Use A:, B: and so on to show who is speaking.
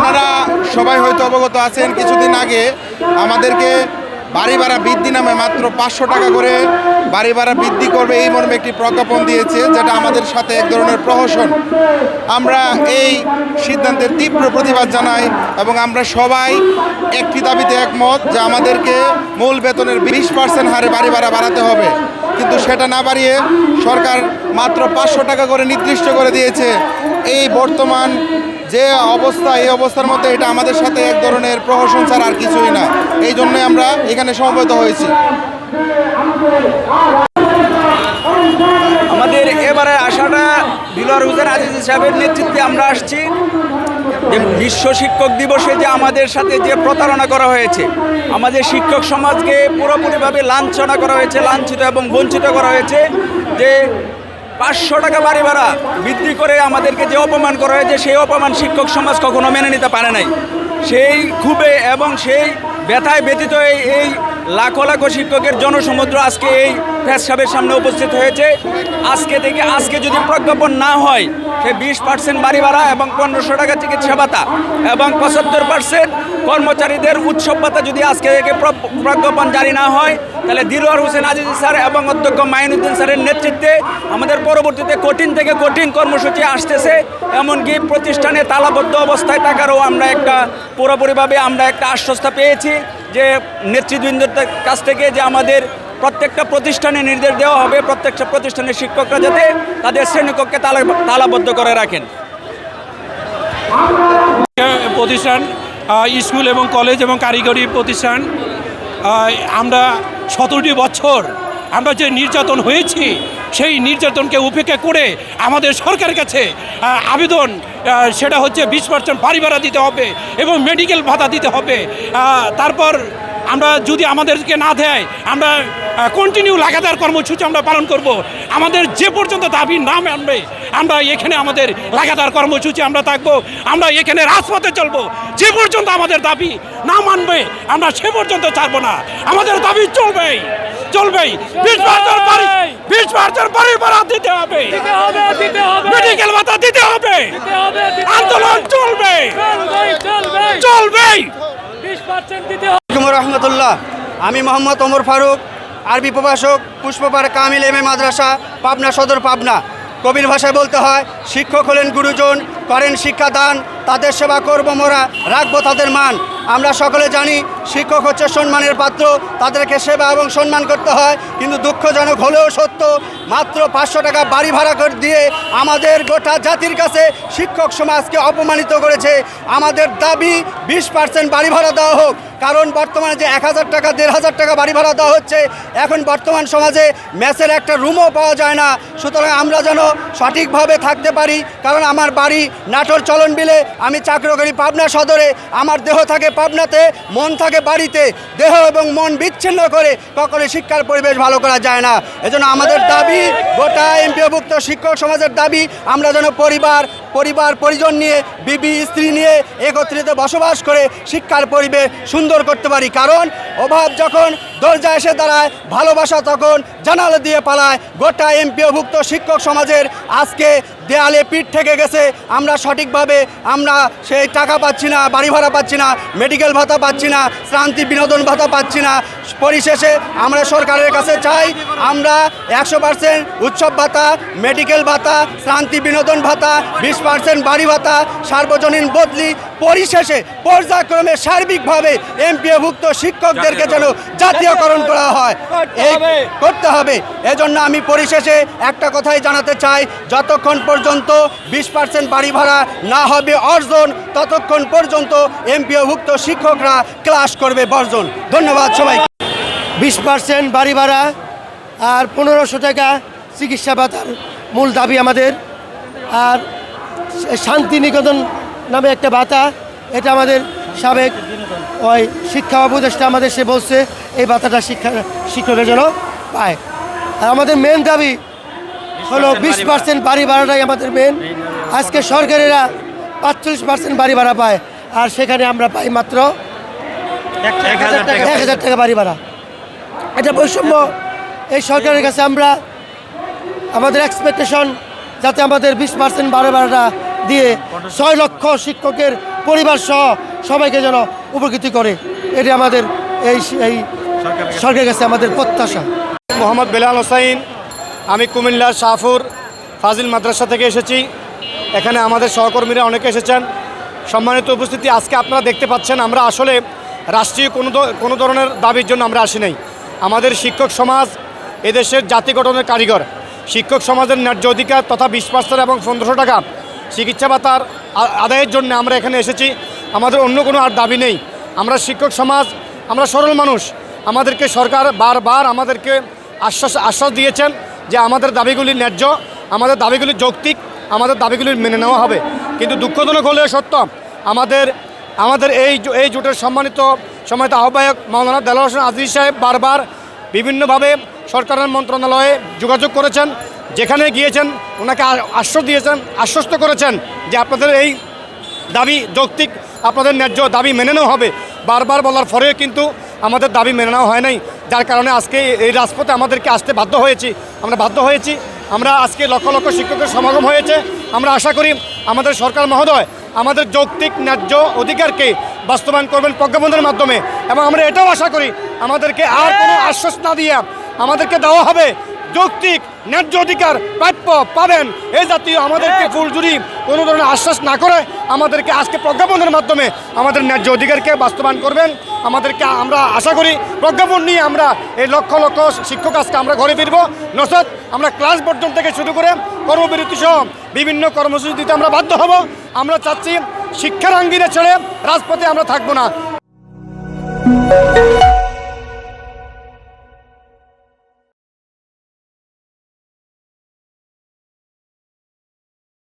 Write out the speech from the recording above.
A: আপনারা সবাই হয়তো অবগত আছেন, কিছুদিন আগে আমাদেরকে বাড়ি ভাড়া বৃদ্ধি নামে মাত্র পাঁচশো টাকা করে বাড়ি ভাড়া বৃদ্ধি করবে এই মর্মে একটি প্রজ্ঞাপন দিয়েছে, যেটা আমাদের সাথে এক ধরনের প্রহসন। আমরা এই সিদ্ধান্তের তীব্র প্রতিবাদ জানাই এবং আমরা সবাই একটি দাবিতে একমত যে আমাদেরকে মূল বেতনের বিশ পার্সেন্ট হারে বাড়ি ভাড়া বাড়াতে হবে। কিন্তু সেটা না বাড়িয়ে সরকার মাত্র পাঁচশো টাকা করে নির্দিষ্ট করে দিয়েছে। এই বর্তমান যে অবস্থা, এই অবস্থার মধ্যে এটা আমাদের সাথে এক ধরনের প্রহসন ছাড়া আর কিছুই না। এই জন্যই আমরা এখানে সমবেত হয়েছি।
B: আমাদের এবারে আশাটা দিলওয়ার হুসেন আজিজ সাহেবের নেতৃত্বে আমরা আসছি। যে বিশ্ব শিক্ষক দিবসে যে আমাদের সাথে যে প্রতারণা করা হয়েছে, আমাদের শিক্ষক সমাজকে পুরোপুরিভাবে লাঞ্ছনা করা হয়েছে, লাঞ্ছিত এবং বঞ্চিত করা হয়েছে যে পাঁচশো টাকা বাড়ি ভাড়া বৃদ্ধি করে আমাদেরকে যে অপমান করা হয়েছে, সেই অপমান শিক্ষক সমাজ কখনো মেনে নিতে পারে নাই। সেই খুবে এবং সেই ব্যথায় ব্যতীত এই লাখো লাখো শিক্ষকের জনসমুদ্র আজকে এই প্রেস সাহেবের সামনে উপস্থিত হয়েছে। আজকে থেকে আজকে যদি প্রজ্ঞাপন না হয়, সে বিশ পার্সেন্ট বাড়ি ভাড়া এবং পনেরোশো টাকা চিকিৎসা ভাতা এবং পঁচাত্তর পার্সেন্ট কর্মচারীদের উৎসব ভাতা যদি আজকে থেকে প্র- প্রজ্ঞাপন জারি না হয়, তাহলে দিলওয়ার হোসেন আজিজ স্যার এবং অধ্যক্ষ মাইনুদ্দিন স্যারের নেতৃত্বে আমাদের পরবর্তীতে কঠিন থেকে কঠিন কর্মসূচি আসতেছে। এমনকি প্রতিষ্ঠানে তালাবদ্ধ অবস্থায় থাকারও আমরা একটা, পুরোপুরিভাবে আমরা একটা আশ্বস্ত পেয়েছি যে নেতৃবৃন্দের কাছ থেকে যে আমাদের প্রত্যেকটা প্রতিষ্ঠানে নির্দেশ দেওয়া হবে প্রত্যেকটা প্রতিষ্ঠানের শিক্ষকরা যাতে তাদের শ্রেণীকক্ষে তালা তালাবদ্ধ করে রাখেন।
C: প্রতিষ্ঠান স্কুল এবং কলেজ এবং কারিগরি প্রতিষ্ঠান আমরা সতেরোটি বছর আমরা যে নির্যাতন হয়েছি, সেই নির্যাতনকে উপেক্ষা করে আমাদের সরকারের কাছে আবেদন সেটা হচ্ছে বিশ পার্সেন্ট বাড়ি ভাড়া দিতে হবে এবং মেডিকেল ভাতা দিতে হবে। তারপর আমরা যদি আমাদেরকে না দেয় আমরা কন্টিনিউ লাগাতার কর্মসূচি আমরা পালন করব। আমাদের যে পর্যন্ত দাবি না মানবে আমরা এখানে আমাদের লাগাতার কর্মসূচি আমরা থাকব আমরা এখানে রাজপথে চলবো। যে পর্যন্ত আমাদের দাবি না মানবে আমরা সে পর্যন্ত ছাড়বো না। আমাদের দাবি চলবেই চলবেই। বিশ পার্সেন্ট পরে বিশ পার্সেন্ট বাড়ি ভাড়া দিতে হবে। মেডিকেল ভাতা দিতে হবে। আন্দোলন চলবে। চলবেই
D: আলাইকুম রহমতুল্লাহ। আমি মোহাম্মদ ওমর ফারুক, আরবি প্রভাষক, পুষ্পপার কামিল এম এ মাদ্রাসা, পাবনা সদর পাবনা। কবির ভাষায় বলতে হয়, শিক্ষক হলেন গুরুজন, করেন শিক্ষাদান তাদের সেবা করব, মোরা রাখব তাদের মান। আমরা সকলে জানি শিক্ষক হচ্ছে সম্মানের পাত্র, তাদেরকে সেবা এবং সম্মান করতে হয়, কিন্তু দুঃখজনক হলেও সত্য, মাত্র পাঁচশো টাকা বাড়ি ভাড়া করে দিয়ে আমাদের গোটা জাতির কাছে শিক্ষক সমাজকে অপমানিত করেছে। আমাদের দাবি বিশ পার্সেন্ট বাড়ি ভাড়া দেওয়া হোক, কারণ বর্তমানে যে এক হাজার টাকা, দেড় হাজার টাকা বাড়ি ভাড়া দেওয়া হচ্ছে, এখন বর্তমান সমাজে ম্যাচের একটা রুমও পাওয়া যায় না। সুতরাং আমরা যেন সঠিকভাবে থাকতে পারি, কারণ আমার বাড়ি নাটোর চলন বিলে আমি চাকরি করি পাবনা সদরে, আমার দেহ থাকে পাবনাতে, মন থাকে বাড়িতে। দেহ এবং মন বিচ্ছিন্ন করে কখনো শিক্ষার পরিবেশ ভালো করা যায় না। এজন্য আমাদের দাবি, গোটা এমপিওভুক্ত শিক্ষক সমাজের দাবি, আমরা যেন পরিবার পরিবার, পরিজন নিয়ে, বিবি, স্ত্রী নিয়ে একত্রিত বসবাস করে শিক্ষার পরিবেশ সুন্দর করতে পারি। কারণ অভাব যখন দরজা এসে দাঁড়ায়, ভালোবাসা তখন জানালা দিয়ে পালায়। গোটা এমপিওভুক্ত শিক্ষক সমাজের আজকে দেয়ালে পিঠ থেকে গেছে। আমরা সঠিকভাবে, আমরা সেই টাকা পাচ্ছি না, বাড়ি ভাড়া পাচ্ছি না, মেডিকেল ভাতা পাচ্ছি না, শ্রান্তি বিনোদন ভাতা পাচ্ছি না। পরিশেষে আমরা সরকারের কাছে চাই, আমরা একশো পার্সেন্ট উৎসব ভাতা, মেডিকেল ভাতা, শ্রান্তি বিনোদন ভাতা বিশ পার্সেন্ট বাড়ি ভাতা সার্বজনীন বদলি পরিশেষে পর্যায়ক্রমে সার্বিকভাবে এমপিওভুক্ত শিক্ষকদেরকে যেন জাতীয়করণ করা হয়। এই করতে হবে। এজন্য আমি পরিশেষে একটা কথাই জানাতে চাই যতক্ষণ পর্যন্ত বিশ পার্সেন্ট বাড়ি ভাড়া না হবে অর্জন ততক্ষণ পর্যন্ত এমপিওভুক্ত শিক্ষকরা ক্লাস করবে বর্জন। ধন্যবাদ সবাই
E: বিশ পার্সেন্ট বাড়ি ভাড়া আর পনেরোশো টাকা চিকিৎসা ভাতার মূল দাবি আমাদের। আর শান্তিনিকেতন নামে একটা ভাতা এটা আমাদের সাবেক ওই শিক্ষা উপদেষ্টা আমাদের সে বলছে এই ভাতাটা শিক্ষা শিক্ষকের জন্য পায়। আর আমাদের মেন দাবি হলো বিশ পার্সেন্ট বাড়ি ভাড়াটাই আমাদের মেন আজকে সরকারেরা পাঁচচল্লিশ পার্সেন্ট বাড়ি ভাড়া পায় আর সেখানে আমরা পাই মাত্র এক হাজার টাকা। বাড়ি ভাড়া। এটা বৈষম্য। এই সরকারের কাছে আমরা আমাদের এক্সপেকটেশন যাতে আমাদের বিশ পার্সেন্ট বাড়ি বারোটা দিয়ে ছয় লক্ষ শিক্ষকের পরিবার সহ সবাইকে যেন উপকৃত করে। এটি আমাদের এই এই সরকারের কাছে আমাদের প্রত্যাশা।
F: মোহাম্মদ বেলাল হোসাইন, আমি কুমিল্লার শাহপুর ফাজিল মাদ্রাসা থেকে এসেছি। এখানে আমাদের সহকর্মীরা অনেকে এসেছেন। সম্মানিত উপস্থিতি, আজকে আপনারা দেখতে পাচ্ছেন, আমরা আসলে রাষ্ট্রীয় কোনো কোনো ধরনের দাবির জন্য আমরা আসি নাই। আমাদের শিক্ষক সমাজ এদেশের জাতি গঠনের কারিগর। শিক্ষক সমাজের ন্যায্য অধিকার তথা বিশ পার্সেন্ট এবং পনেরোশো টাকা চিকিৎসা ভাতার আদায়ের জন্য আমরা এখানে এসেছি। আমাদের অন্য কোনো আর দাবি নেই। আমরা শিক্ষক সমাজ, আমরা সরল মানুষ। আমাদেরকে সরকার বারবার আমাদেরকে আশ্বাস আশ্বাস দিয়েছেন যে আমাদের দাবিগুলি ন্যায্য, আমাদের দাবিগুলি যৌক্তিক, আমাদের দাবিগুলি মেনে নেওয়া হবে। কিন্তু দুঃখজনক হলেও সত্য, আমাদের আমাদের এই এই জোটের সম্মানিত সম্মানিত আহ্বায়ক মাওলানা দেলার হোসেন আজিজ সাহেব বারবার বিভিন্নভাবে সরকারের মন্ত্রণালয়ে যোগাযোগ করেছেন। যেখানে গিয়েছেন, ওনাকে আশ্বাস দিয়েছেন, আশ্বস্ত করেছেন যে আপনাদের এই দাবি যৌক্তিক, আপনাদের ন্যায্য দাবি মেনে নেওয়া হবে। বারবার বলার পরেও কিন্তু আমাদের দাবি মেনে নেওয়া হয় নাই। যার কারণে আজকে এই রাজপথে আমাদেরকে আসতে বাধ্য হয়েছি। আমরা বাধ্য হয়েছি। আমরা আজকে লক্ষ লক্ষ শিক্ষকের সমাগম হয়েছে। আমরা আশা করি আমাদের সরকার মহোদয় আমাদের যৌক্তিক, ন্যায্য অধিকারকে বাস্তবায়ন করবেন প্রজ্ঞাপনের মাধ্যমে। এবং আমরা এটাও আশা করি আমাদেরকে আর কোনো আশ্বাস না দিয়ে আমাদেরকে দেওয়া হবে। যৌক্তিক ন্যায্য অধিকার প্রাপ্য পাবেন। এই জাতীয় আমাদেরকে ফুলজুরি কোনো ধরনের আশ্বাস না করে আমাদেরকে আজকে প্রজ্ঞাপনের মাধ্যমে আমাদের ন্যায্য অধিকারকে বাস্তবায়ন করবেন। আমাদেরকে আমরা আশা করি প্রজ্ঞাপন নিয়ে আমরা এই লক্ষ লক্ষ শিক্ষক আজকে আমরা ঘরে ফিরব। নচেত আমরা ক্লাস বর্জন থেকে শুরু করে কর্মবিরতি সহ বিভিন্ন কর্মসূচি দিতে আমরা বাধ্য হব। আমরা চাচ্ছি শিক্ষার আঙ্গিনে ছেড়ে রাজপথে আমরা থাকব না।